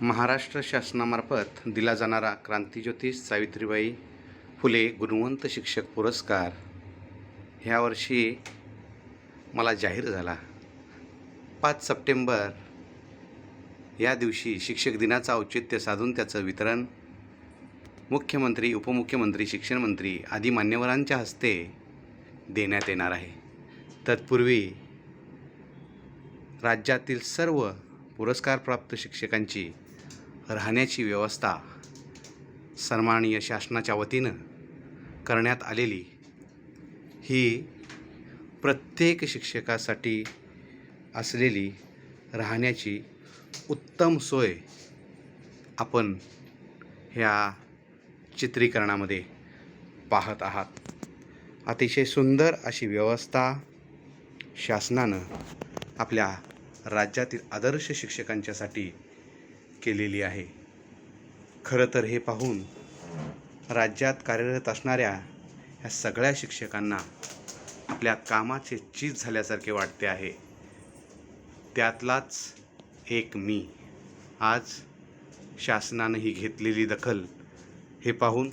महाराष्ट्र शासनामार्फत दिला जाणारा क्रांतिज्योती सावित्रीबाई फुले गुणवंत शिक्षक पुरस्कार ह्या वर्षी मला जाहीर झाला. पाच सप्टेंबर या दिवशी शिक्षक दिनाचं औचित्य साधून त्याचं वितरण मुख्यमंत्री उपमुख्यमंत्री शिक्षणमंत्री आदी मान्यवरांच्या हस्ते देण्यात येणार आहे. तत्पूर्वी राज्यातील सर्व पुरस्कारप्राप्त शिक्षकांची राहण्याची व्यवस्था सन्माननीय शासनाच्या वतीनं करण्यात आलेली ही प्रत्येक शिक्षकासाठी असलेली राहण्याची उत्तम सोय आपण ह्या चित्रीकरणामध्ये पाहत आहात. अतिशय सुंदर अशी व्यवस्था शासनानं आपल्या राज्यातील आदर्श शिक्षकांच्यासाठी केलेली आहे. खरं तर हे पाहून राज्यात कार्यरत असणाऱ्या ह्या सगळ्या शिक्षकांना आपल्या कामाचे चीज झाल्यासारखे वाटते आहे. त्यातलाच एक मी. आज शासनानं ही घेतलेली दखल हे पाहून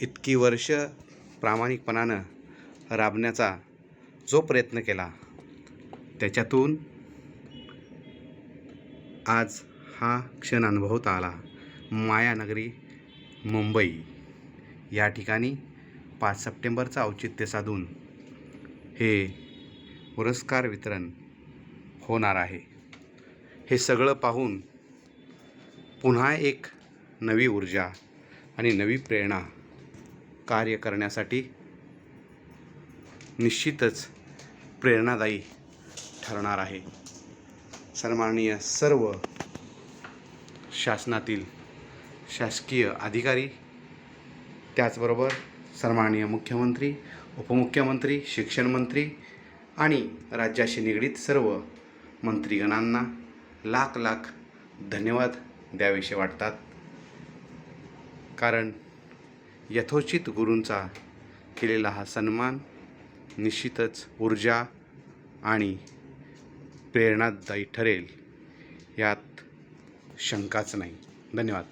इतकी वर्ष प्रामाणिकपणानं राबण्याचा जो प्रयत्न केला त्याच्यातून आज हा क्षण अनुभवता आला. मायानगरी मुंबई. या ठिकाणी पाच सप्टेंबरचं औचित्य साधून हे पुरस्कार वितरण होणार आहे. हे सगळं पाहून पुन्हा एक नवी ऊर्जा आणि नवी प्रेरणा कार्य करण्यासाठी निश्चितच प्रेरणादायी ठरणार आहे. सन्माननीय सर्व शासनातील शासकीय अधिकारी त्याचबरोबर सन्माननीय मुख्यमंत्री उपमुख्यमंत्री शिक्षणमंत्री आणि राज्याशी निगडीत सर्व मंत्रीगणांना लाख लाख धन्यवाद द्यावेसे वाटतात. कारण यथोचित गुरूंचा केलेला हा सन्मान निश्चितच ऊर्जा आणि प्रेरणादायी ठरेल. यात शंकाच नाही. धन्यवाद.